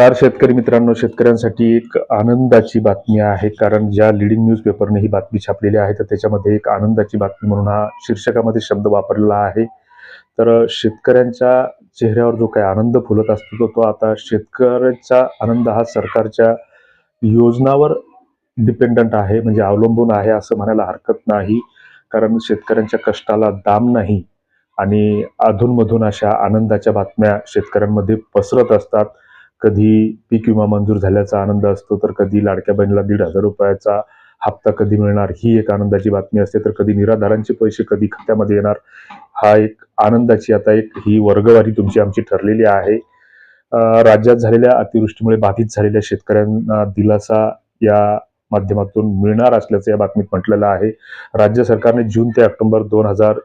नमस्कार शेतकरी मित्रांनो शेतकऱ्यांसाठी एक आनंदाची बातमी आहे कारण ज्या लिडिंग न्यूजपेपरने ही बातमी छापलेली आहे तर त्याच्यामध्ये एक आनंदाची बातमी म्हणून हा शीर्षकामध्ये शब्द वापरलेला आहे. तर शेतकऱ्यांच्या चेहऱ्यावर जो काही आनंद फुलत असतो तो तो आता शेतकऱ्याचा आनंद हा सरकारच्या योजनावर डिपेंडंट आहे म्हणजे अवलंबून आहे असं म्हणायला हरकत नाही कारण शेतकऱ्यांच्या कष्टाला दाम नाही आणि अधूनमधून अशा आनंदाच्या बातम्या शेतकऱ्यांमध्ये पसरत असतात. कधी पीक विमा मंजूर झाल्याचा आनंद असतो तर कधी लाडक्या बहिणीला दीड हजार रुपयाचा हप्ता कधी मिळणार ही एक आनंदाची बातमी असते. तर कधी निराधारांचे पैसे कधी खात्यामध्ये येणार हा एक आनंदाची आता एक ही वर्गवारी तुमची आमची ठरलेली आहे. राज्यात झालेल्या अतिवृष्टीमुळे बाधित झालेल्या शेतकऱ्यांना दिलासा या माध्यमातून मिळणार असल्याचं या बातमीत म्हटलेलं आहे. राज्य सरकारने जून ते ऑक्टोबर दोन हजार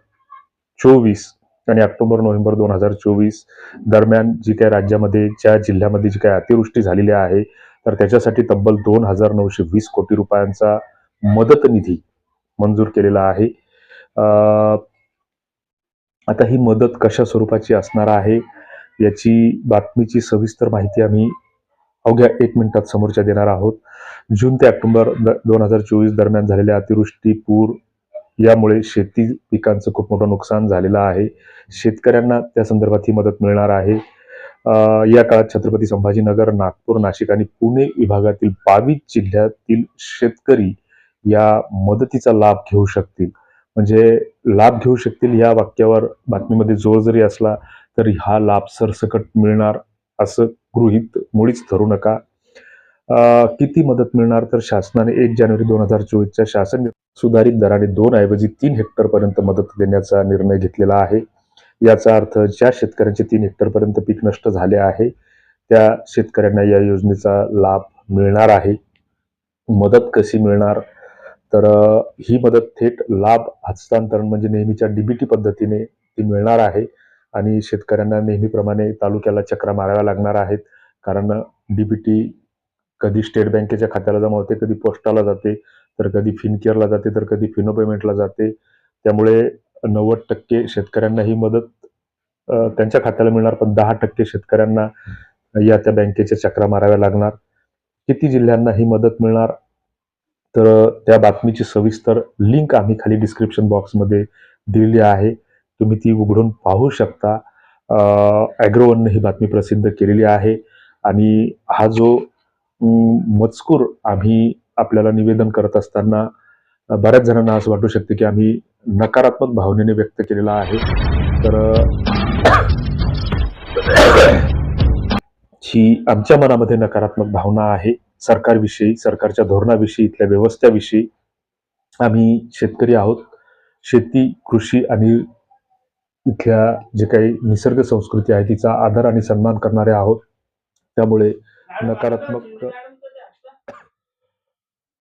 चोवीस आणि ऑक्टोबर नोव्हेंबर दोन हजार चोवीस दरम्यान जी काय राज्यामध्ये ज्या जिल्ह्यामध्ये जी काय अतिवृष्टी झालेली आहे तर त्याच्यासाठी तब्बल दोन हजार नऊशे वीस कोटी रुपयांचा मदत निधी मंजूर केलेला आहे. आता ही मदत कशा स्वरूपाची असणार आहे याची बातमीची सविस्तर माहिती आम्ही अवघ्या एक मिनिटात समोरच्या देणार आहोत. जून ते ऑक्टोबर दोन हजार चोवीस दरम्यान झालेल्या अतिवृष्टी पूर यामुळे शेती पिकांचं खूप मोठं नुकसान झालेलं आहे. शेतकऱ्यांना त्या संदर्भात ही मदत मिळणार आहे. या काळात छत्रपती संभाजीनगर नागपूर नाशिक आणि पुणे विभागातील बावीस जिल्ह्यातील शेतकरी या मदतीचा लाभ घेऊ शकतील. म्हणजे लाभ घेऊ शकतील या वाक्यावर बातमीमध्ये जोर जरी असला तरी हा लाभ सरसकट मिळणार असं गृहीत मुळीच धरू नका. किती मदत मिळणार तर शासनाने एक जानेवारी दोन हजार चोवीसच्या शासन सुधारित दराने दोन ऐवजी तीन हेक्टर पर्यंत मदत देण्याचा निर्णय घेतलेला आहे. याचा अर्थ ज्या शेतकऱ्यांचे तीन हेक्टर पर्यंत पीक नष्ट झाले आहे त्या शेतकऱ्यांना या योजनेचा लाभ मिळणार आहे. मदत कशी मिळणार? तर ही मदत थेट लाभ हस्तांतरण म्हणजे नेहमीच्या डीबीटी पद्धतीने ती मिळणार आहे आणि शेतकऱ्यांना नेहमीप्रमाणे तालुक्याला चक्रा माराव्या लागणार आहेत. कारण डीबीटी कधी स्टेट बँकेच्या खात्याला जमा होते कधी पोस्टाला जाते तर कधी फिनकेअरला जाते तर कधी फिनो पेमेंटला जाते. त्यामुळे नव्वद टक्के शेतकऱ्यांना ही मदत त्यांच्या खात्याला मिळणार पण दहा टक्के शेतकऱ्यांना या त्या बँकेच्या चक्रा माराव्या लागणार. किती जिल्ह्यांना ही मदत मिळणार? तर त्या बातमीची सविस्तर लिंक आम्ही खाली डिस्क्रिप्शन बॉक्समध्ये दिलेली आहे. तुम्ही ती उघडून पाहू शकता. ॲग्रोवनने ही बातमी प्रसिद्ध केलेली आहे. आणि हा जो मजकूर आम्ही आपल्याला निवेदन करत असताना बऱ्याच जणांना असं वाटू शकते की आम्ही नकारात्मक भावनेने व्यक्त केलेला आहे. तर ही आमच्या मनामध्ये नकारात्मक भावना आहे. सरकारविषयी सरकारच्या धोरणाविषयी इथल्या व्यवस्थेविषयी आम्ही शेतकरी आहोत. शेती कृषी आणि इथल्या जे काही निसर्ग संस्कृती आहे तिचा आदर आणि सन्मान करणारे आहोत. त्यामुळे नकारात्मक